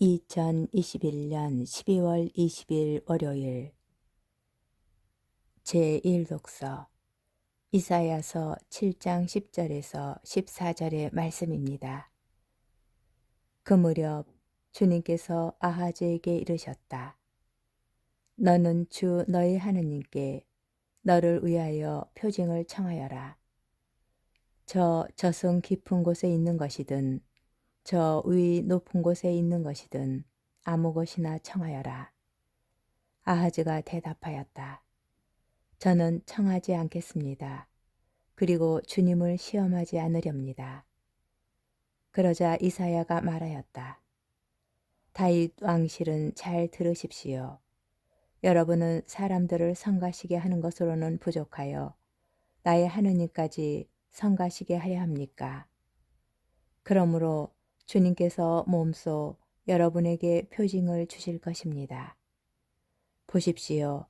2021년 12월 20일 월요일 제1독서 이사야서 7장 10절에서 14절의 말씀입니다. 그 무렵 주님께서 아하즈에게 이르셨다. 너는 주 너희 하느님께 너를 위하여 표징을 청하여라. 저 저승 깊은 곳에 있는 것이든 저 위 높은 곳에 있는 것이든 아무 것이나 청하여라. 아하즈가 대답하였다. 저는 청하지 않겠습니다. 그리고 주님을 시험하지 않으렵니다. 그러자 이사야가 말하였다. 다윗 왕실은 잘 들으십시오. 여러분은 사람들을 성가시게 하는 것으로는 부족하여 나의 하느님까지 성가시게 하려 합니까? 그러므로 주님께서 몸소 여러분에게 표징을 주실 것입니다. 보십시오.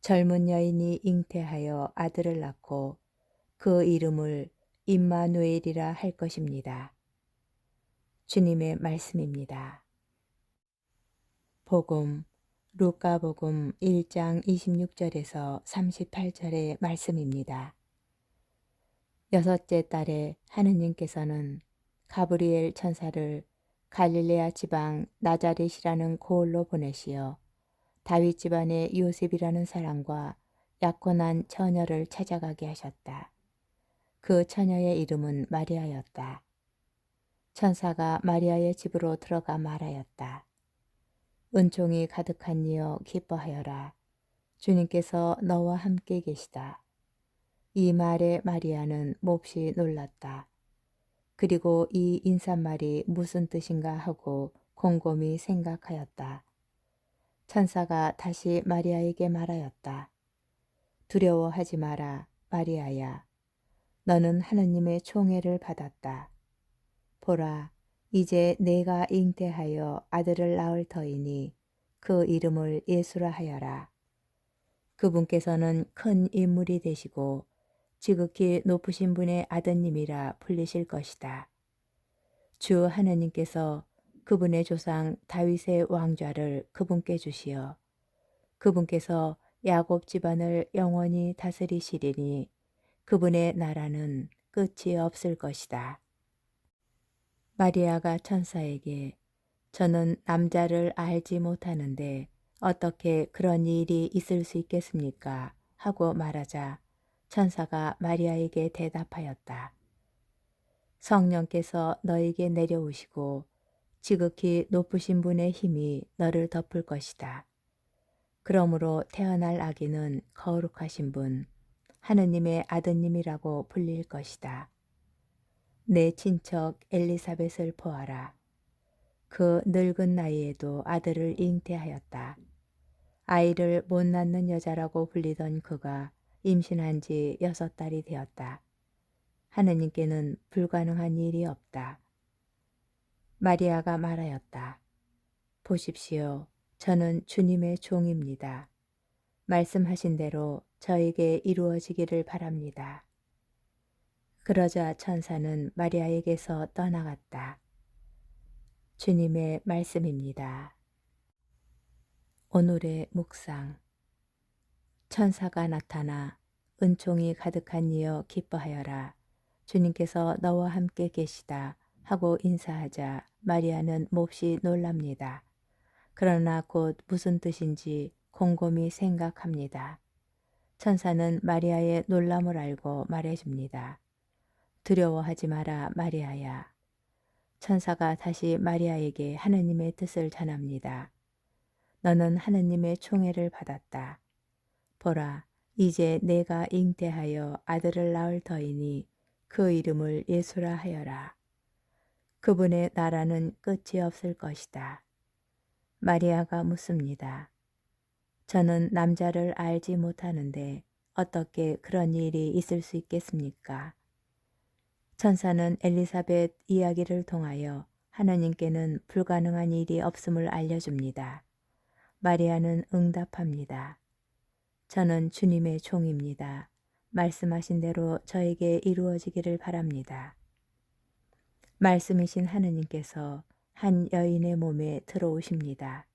젊은 여인이 잉태하여 아들을 낳고 그 이름을 임마누엘이라 할 것입니다. 주님의 말씀입니다. 복음 루카복음 1장 26절에서 38절의 말씀입니다. 여섯째 달에 하느님께서는 가브리엘 천사를 갈릴레아 지방 나자렛이라는 고을로 보내시어 다윗 집안의 요셉이라는 사람과 약혼한 처녀를 찾아가게 하셨다. 그 처녀의 이름은 마리아였다. 천사가 마리아의 집으로 들어가 말하였다. 은총이 가득한 이여 기뻐하여라. 주님께서 너와 함께 계시다. 이 말에 마리아는 몹시 놀랐다. 그리고 이 인사말이 무슨 뜻인가 하고 곰곰이 생각하였다. 천사가 다시 마리아에게 말하였다. 두려워하지 마라, 마리아야. 너는 하느님의 총애를 받았다. 보라, 이제 내가 잉태하여 아들을 낳을 터이니 그 이름을 예수라 하여라. 그분께서는 큰 인물이 되시고 지극히 높으신 분의 아드님이라 불리실 것이다. 주 하나님께서 그분의 조상 다윗의 왕좌를 그분께 주시어 그분께서 야곱 집안을 영원히 다스리시리니 그분의 나라는 끝이 없을 것이다. 마리아가 천사에게 저는 남자를 알지 못하는데 어떻게 그런 일이 있을 수 있겠습니까? 하고 말하자 천사가 마리아에게 대답하였다. 성령께서 너에게 내려오시고 지극히 높으신 분의 힘이 너를 덮을 것이다. 그러므로 태어날 아기는 거룩하신 분, 하느님의 아드님이라고 불릴 것이다. 내 친척 엘리사벳을 보아라. 그 늙은 나이에도 아들을 잉태하였다. 아이를 못 낳는 여자라고 불리던 그가 임신한 지 여섯 달이 되었다. 하느님께는 불가능한 일이 없다. 마리아가 말하였다. 보십시오. 저는 주님의 종입니다. 말씀하신 대로 저에게 이루어지기를 바랍니다. 그러자 천사는 마리아에게서 떠나갔다. 주님의 말씀입니다. 오늘의 묵상 천사가 나타나 은총이 가득한 이여 기뻐하여라. 주님께서 너와 함께 계시다 하고 인사하자 마리아는 몹시 놀랍니다. 그러나 곧 무슨 뜻인지 곰곰이 생각합니다. 천사는 마리아의 놀람을 알고 말해줍니다. 두려워하지 마라 마리아야. 천사가 다시 마리아에게 하느님의 뜻을 전합니다. 너는 하느님의 총애를 받았다. 보라, 이제 내가 잉태하여 아들을 낳을 터이니 그 이름을 예수라 하여라. 그분의 나라는 끝이 없을 것이다. 마리아가 묻습니다. 저는 남자를 알지 못하는데 어떻게 그런 일이 있을 수 있겠습니까? 천사는 엘리사벳 이야기를 통하여 하나님께는 불가능한 일이 없음을 알려줍니다. 마리아는 응답합니다. 저는 주님의 종입니다. 말씀하신 대로 저에게 이루어지기를 바랍니다. 말씀이신 하느님께서 한 여인의 몸에 들어오십니다.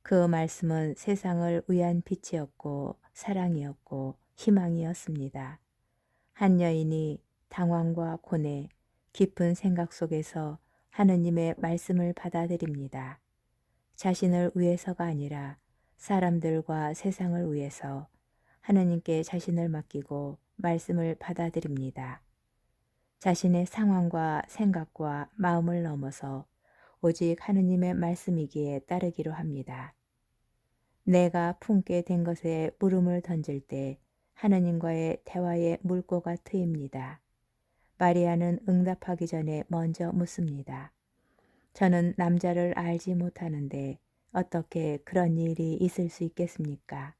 그 말씀은 세상을 위한 빛이었고 사랑이었고 희망이었습니다. 한 여인이 당황과 고뇌, 깊은 생각 속에서 하느님의 말씀을 받아들입니다. 자신을 위해서가 아니라 사람들과 세상을 위해서 하느님께 자신을 맡기고 말씀을 받아들입니다. 자신의 상황과 생각과 마음을 넘어서 오직 하느님의 말씀이기에 따르기로 합니다. 내가 품게 된 것에 물음을 던질 때 하느님과의 대화의 물꼬가 트입니다. 마리아는 응답하기 전에 먼저 묻습니다. 저는 남자를 알지 못하는데 어떻게 그런 일이 있을 수 있겠습니까?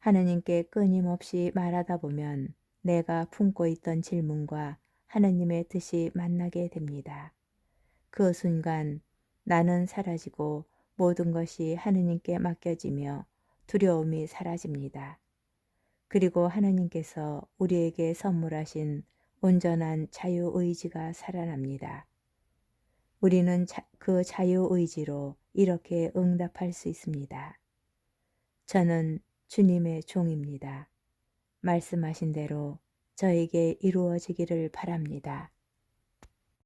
하느님께 끊임없이 말하다 보면 내가 품고 있던 질문과 하느님의 뜻이 만나게 됩니다. 그 순간 나는 사라지고 모든 것이 하느님께 맡겨지며 두려움이 사라집니다. 그리고 하느님께서 우리에게 선물하신 온전한 자유의지가 살아납니다. 우리는 자, 그 자유의지로 이렇게 응답할 수 있습니다. 저는 주님의 종입니다. 말씀하신 대로 저에게 이루어지기를 바랍니다.